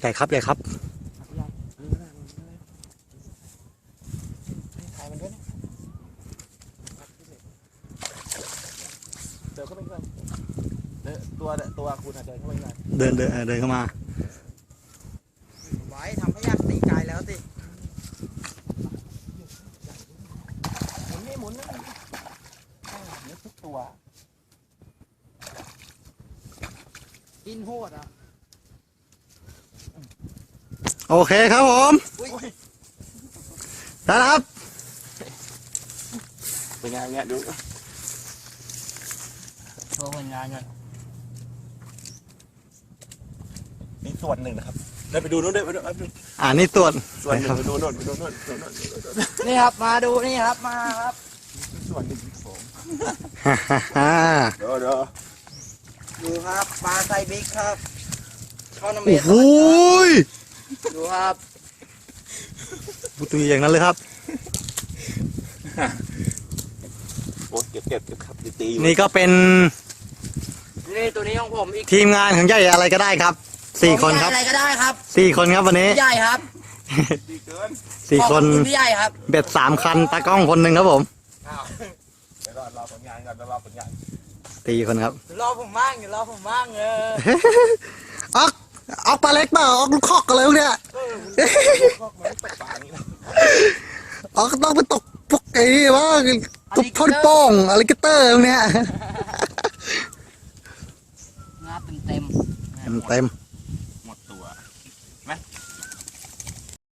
ใหญ่ครับใหญ่ครับถ่ายมันด้วยนะเดินเข้าไปก่อนเดินตัวตัวคุณอะเดินเข้าไปก่อนเดินเดินเออเดินเข้ามา ไว้ทำให้ยากตีไกลแล้วสิหมุนนี่หมุนนี่อ่านี่ทุกตัว กินโหดอะ โอเคครับผมอุ้ยได้แล้วครับ เป็นไงเนี่ยดูโชว์ผลงานก่อนนี่ส่วนหนึ่งนะครับเดินไปดูนู้นเดินไปดูไปดูอ่านี่ตรวจส่วนหนึ่งไปดูโน่นไปดูโน่นไปดูโน่นไปดูโน่นนี่ครับมาดูนี่ครับมาครับส่วนหนึ่งผมฮ่าฮ่าฮ่าเดี๋ยวเดี๋ยวดูครับปลาไซบิ๊กครับเข้าน้ำโอ้เม็ดโหย ดูครับบุตรีอย่างนั้นเลยครับ โอ้เก็บเก็บเก็บครับตีๆอยู่นี่ก็เป็นนี่ตัวนี้ของผมอีกทีมงานของใหญ่อะไรก็ได้ครับสี่คนครับอะไรก็ได้ครับสี่คนครับวันนี้พี่ใหญ่ครับดีเกินสี่คนขอบณพี่ใหญ่ครับ เบ็ดสามคันตากล้องคนหนึ่งครับผมอ้าวเดี๋ยวรอรอผลงานก่อนเดี๋ยวรอผลงานตีคนครับรอผมบ้างอย่ารอผมบ้างเออออก ออกปลาเล็กเปล่าออกลูกคอกกันเลยพวกเนี่ยพวกมันตกปลาอย่างนี้นะออกต้องไปตกพวกไอ้นี่ว่าตุ๊บพ่นโป้งอะไรกเตอร์พวกเนี้ยงาเต็มเต็มเต็มเต็ม